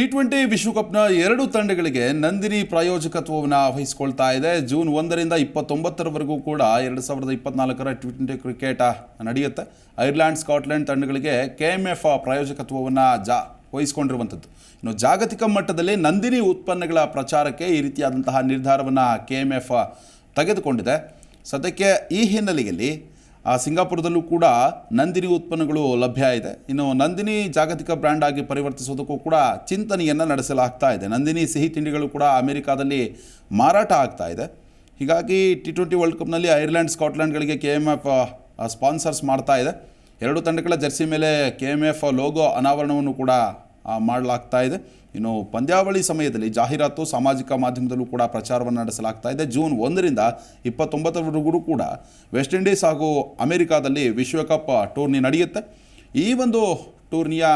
T twenty ವಿಶ್ವಕಪ್ನ ಎರಡು ತಂಡಗಳಿಗೆ ನಂದಿನಿ ಪ್ರಾಯೋಜಕತ್ವವನ್ನು ವಹಿಸಿಕೊಳ್ತಾ ಇದೆ. ಜೂನ್ ಒಂದರಿಂದ ಇಪ್ಪತ್ತೊಂಬತ್ತರವರೆಗೂ ಕೂಡ ಎರಡು ಸಾವಿರದ ಇಪ್ಪತ್ನಾಲ್ಕರ ಟಿ ಟ್ವೆಂಟಿ ಕ್ರಿಕೆಟ್ ನಡೆಯುತ್ತೆ. ಐರ್ಲ್ಯಾಂಡ್ ಸ್ಕಾಟ್ಲೆಂಡ್ ತಂಡಗಳಿಗೆ ಕೆ ಎಂ ಎಫ್ ಪ್ರಾಯೋಜಕತ್ವವನ್ನು ಜಾ ವಹಿಸಿಕೊಂಡಿರುವಂಥದ್ದು. ಇನ್ನು ಜಾಗತಿಕ ಮಟ್ಟದಲ್ಲಿ ನಂದಿನಿ ಉತ್ಪನ್ನಗಳ ಪ್ರಚಾರಕ್ಕೆ ಈ ರೀತಿಯಾದಂತಹ ನಿರ್ಧಾರವನ್ನು ಕೆ ಎಂ ಎಫ್ ತೆಗೆದುಕೊಂಡಿದೆ. ಸದ್ಯಕ್ಕೆ ಈ ಹಿನ್ನೆಲೆಯಲ್ಲಿ ಆ ಸಿಂಗಾಪುರದಲ್ಲೂ ಕೂಡ ನಂದಿನಿ ಉತ್ಪನ್ನಗಳು ಲಭ್ಯ ಇದೆ. ಇನ್ನು ನಂದಿನಿ ಜಾಗತಿಕ ಬ್ರ್ಯಾಂಡ್ ಆಗಿ ಪರಿವರ್ತಿಸೋದಕ್ಕೂ ಕೂಡ ಚಿಂತನೆಯನ್ನು ನಡೆಸಲಾಗ್ತಾ ಇದೆ. ನಂದಿನಿ ಸಿಹಿ ತಿಂಡಿಗಳು ಕೂಡ ಅಮೆರಿಕಾದಲ್ಲಿ ಮಾರಾಟ ಆಗ್ತಾ ಇದೆ. ಹೀಗಾಗಿ ಟಿ ಟ್ವೆಂಟಿ ವರ್ಲ್ಡ್ ಕಪ್ನಲ್ಲಿ ಐರ್ಲೆಂಡ್ ಸ್ಕಾಟ್ಲೆಂಡ್ಗಳಿಗೆ ಕೆ ಎಂ ಎಫ್ ಸ್ಪಾನ್ಸರ್ಸ್ ಮಾಡ್ತಾ ಇದೆ. ಎರಡು ತಂಡಗಳ ಜರ್ಸಿ ಮೇಲೆ ಕೆ ಎಂ ಎಫ್ ಲೋಗೋ ಅನಾವರಣವನ್ನು ಕೂಡ ಮಾಡಲಾಗ್ತಾ ಇದೆ. ಇನ್ನು ಪಂದ್ಯಾವಳಿ ಸಮಯದಲ್ಲಿ ಜಾಹೀರಾತು ಸಾಮಾಜಿಕ ಮಾಧ್ಯಮದಲ್ಲೂ ಕೂಡ ಪ್ರಚಾರವನ್ನು ನಡೆಸಲಾಗ್ತಾ ಇದೆ. ಜೂನ್ ಒಂದರಿಂದ ಇಪ್ಪತ್ತೊಂಬತ್ತರವರೆಗೂ ಕೂಡ ವೆಸ್ಟ್ ಇಂಡೀಸ್ ಹಾಗೂ ಅಮೆರಿಕಾದಲ್ಲಿ ವಿಶ್ವಕಪ್ ಟೂರ್ನಿ ನಡೆಯುತ್ತೆ. ಈ ಒಂದು ಟೂರ್ನಿಯ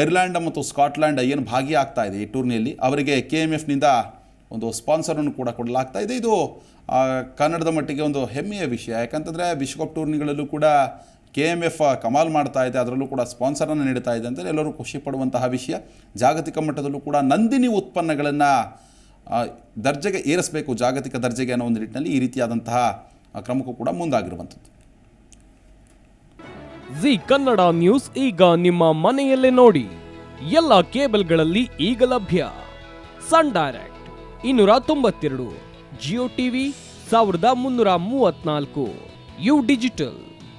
ಐರ್ಲ್ಯಾಂಡ್ ಮತ್ತು ಸ್ಕಾಟ್ಲ್ಯಾಂಡ್ ಏನು ಭಾಗಿಯಾಗ್ತಾ ಇದೆ ಈ ಟೂರ್ನಿಯಲ್ಲಿ, ಅವರಿಗೆ ಕೆ ಎಂ ಎಫ್ನಿಂದ ಒಂದು ಸ್ಪಾನ್ಸರನ್ನು ಕೂಡ ಕೊಡಲಾಗ್ತಾ ಇದೆ. ಇದು ಕನ್ನಡದ ಮಟ್ಟಿಗೆ ಒಂದು ಹೆಮ್ಮೆಯ ವಿಷಯ. ಯಾಕಂತಂದರೆ ವಿಶ್ವಕಪ್ ಟೂರ್ನಿಗಳಲ್ಲೂ ಕೂಡ ಕೆ ಎಂ ಎಫ್ ಕಮಾಲ್ ಮಾಡ್ತಾ ಇದೆ, ಅದರಲ್ಲೂ ಕೂಡ ಸ್ಪಾನ್ಸರನ್ನು ನೀಡ್ತಾ ಇದೆ ಅಂತ ಎಲ್ಲರೂ ಖುಷಿ ಪಡುವಂತಹ ವಿಷಯ. ಜಾಗತಿಕ ಮಟ್ಟದಲ್ಲೂ ಕೂಡ ನಂದಿನಿ ಉತ್ಪನ್ನಗಳನ್ನು ದರ್ಜೆಗೆ ಏರಿಸಬೇಕು, ಜಾಗತಿಕ ದರ್ಜೆಗೆ ಅನ್ನೋ ಒಂದು ನಿಟ್ಟಿನಲ್ಲಿ ಈ ರೀತಿಯಾದಂತಹ ಕ್ರಮಕ್ಕೂ ಕೂಡ ಮುಂದಾಗಿರುವಂಥದ್ದು. ಜಿ ಕನ್ನಡ ನ್ಯೂಸ್ ಈಗ ನಿಮ್ಮ ಮನೆಯಲ್ಲೇ ನೋಡಿ. ಎಲ್ಲ ಕೇಬಲ್ಗಳಲ್ಲಿ ಈಗ ಲಭ್ಯ. ಸನ್ ಡೈರೆಕ್ಟ್ ಇನ್ನೂರ ತೊಂಬತ್ತೆರಡು, ಜಿಯೋ ಟಿವಿ ಸಾವಿರದ ಮುನ್ನೂರ ಮೂವತ್ನಾಲ್ಕು ಯು ಡಿಜಿಟಲ್.